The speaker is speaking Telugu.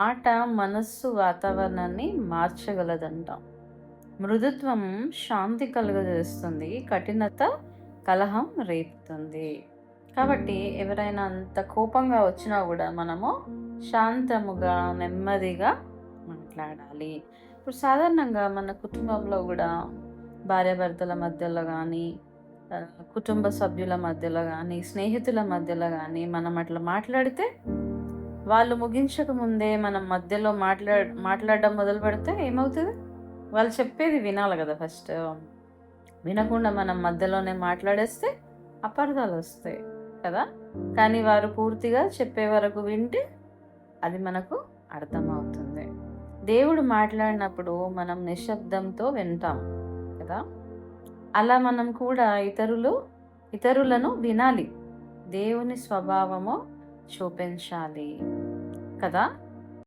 మాట మనస్సు వాతావరణాన్ని మార్చగలదంట. మృదుత్వం శాంతి కలుగజేస్తుంది కఠినత కలహం రేపుతుంది. కాబట్టి ఎవరైనా అంత కోపంగా వచ్చినా కూడా మనము శాంతముగా నెమ్మదిగా మాట్లాడాలి. ఇప్పుడు సాధారణంగా మన కుటుంబంలో కూడా భార్యాభర్తల మధ్యలో కానీ కుటుంబ సభ్యుల మధ్యలో కానీ స్నేహితుల మధ్యలో కానీ మనం అట్లా మాట్లాడితే వాళ్ళు ముగించక ముందే మనం మధ్యలో మాట్లా మాట్లాడడం మొదలు పెడితే ఏమవుతుంది? వాళ్ళు చెప్పేది వినాలి కదా ఫస్ట్ వినకుండా మనం మధ్యలోనే మాట్లాడేస్తే అపార్థాలు వస్తాయి కదా? కానీ వారు పూర్తిగా చెప్పే వరకు వింటే అది మనకు అర్థమవుతుంది. దేవుడు మాట్లాడినప్పుడు మనం నిశ్శబ్దంతో వింటాం కదా? అలా మనం కూడా ఇతరులు ఇతరులను వినాలి. దేవుని స్వభావము చూపించాలి కదా?